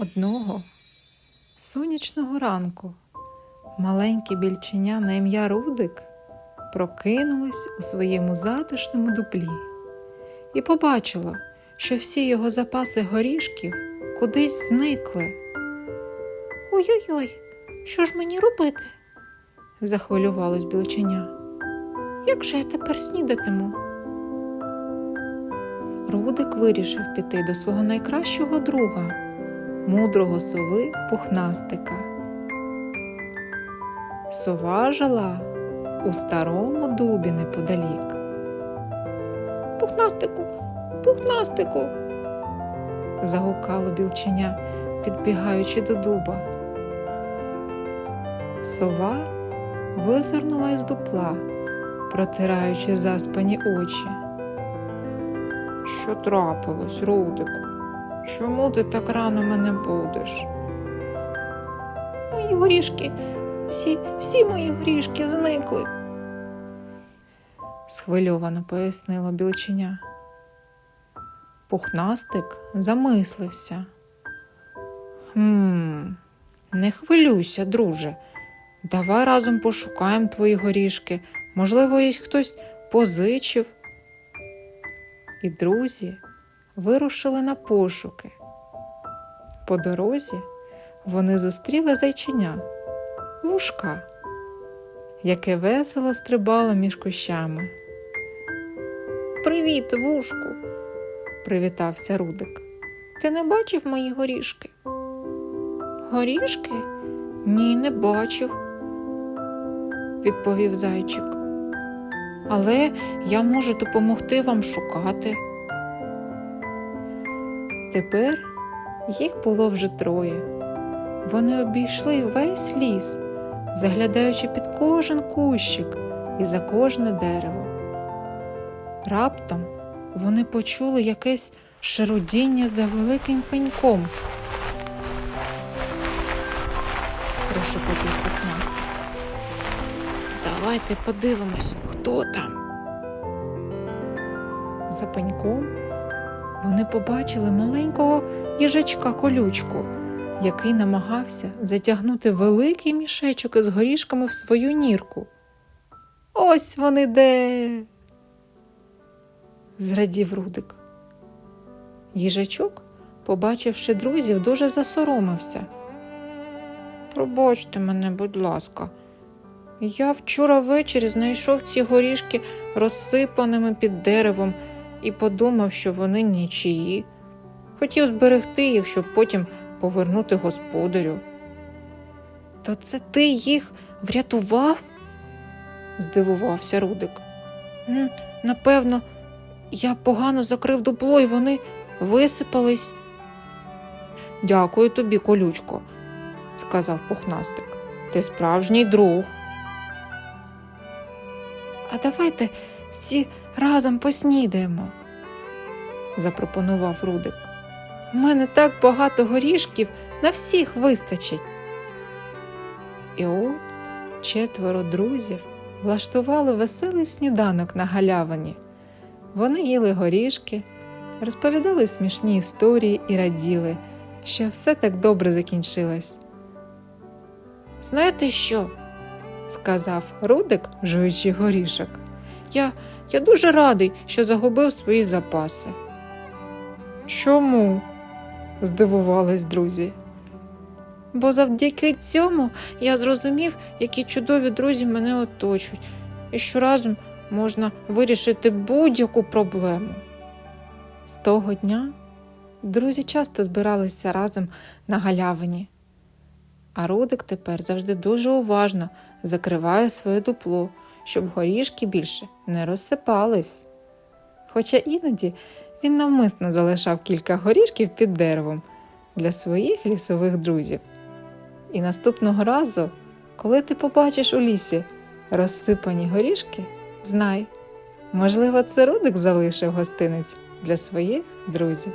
Одного сонячного ранку маленьке більченя на ім'я Рудик прокинулось у своєму затишному дуплі і побачило, що всі його запаси горішків кудись зникли. Ой-ой-ой, що ж мені робити? захвилювалось білченя. Як же я тепер снідатиму? Рудик вирішив піти до свого найкращого друга, мудрого сови пухнастика. Сова жила у старому дубі неподалік. Пухнастику, пухнастику. загукало білченя, підбігаючи до дуба. Сова визирнула із дупла, протираючи заспані очі. Що трапилось, Рудику? Чому ти так рано мене будеш? Мої горішки, всі, всі мої горішки зникли. схвильовано пояснило білченя. Пухнастик замислився. Хм, не хвилюйся, друже. Давай разом пошукаємо твої горішки. Можливо, їх хтось позичив. І друзі вирушили на пошуки. По дорозі вони зустріли зайченя, вушка, яке весело стрибало між кущами. Привіт, вушку, привітався Рудик. Ти не бачив мої горішки? Горішки? Ні, не бачив, відповів зайчик. Але я можу допомогти вам шукати. Тепер їх було вже троє. Вони обійшли весь ліс, заглядаючи під кожен кущик і за кожне дерево. Раптом вони почули якесь шарудіння за великим пеньком. Прошепотів пухнастик. Давайте подивимось, хто там. За пеньком вони побачили маленького їжачка колючку, який намагався затягнути великий мішечок із горішками в свою нірку. Ось вони де. зрадів Рудик. Їжачок, побачивши друзів, дуже засоромився. Пробачте мене, будь ласка. Я вчора ввечері знайшов ці горішки розсипаними під деревом і подумав, що вони нічиї. Хотів зберегти їх, щоб потім повернути господарю. То це ти їх врятував? здивувався Рудик. «М, Напевно, я погано закрив дупло і вони висипались. Дякую тобі, колючко, сказав пухнастик. Ти справжній друг. А давайте всі разом поснідаємо, запропонував Рудик. У мене так багато горішків, на всіх вистачить. І от четверо друзів влаштували веселий сніданок на галявині. Вони їли горішки, розповідали смішні історії і раділи, що все так добре закінчилось. Знаєте що? сказав Рудик, жуючи горішок. Я, я дуже радий, що загубив свої запаси. Чому? здивувались друзі. Бо завдяки цьому я зрозумів, які чудові друзі мене оточують, і що разом можна вирішити будь-яку проблему. З того дня друзі часто збиралися разом на галявині. А Рудик тепер завжди дуже уважно закриває своє дупло, щоб горішки більше не розсипались. Хоча іноді він навмисно залишав кілька горішків під деревом для своїх лісових друзів. І наступного разу, коли ти побачиш у лісі розсипані горішки, знай, можливо, це Рудик залишив гостинець для своїх друзів.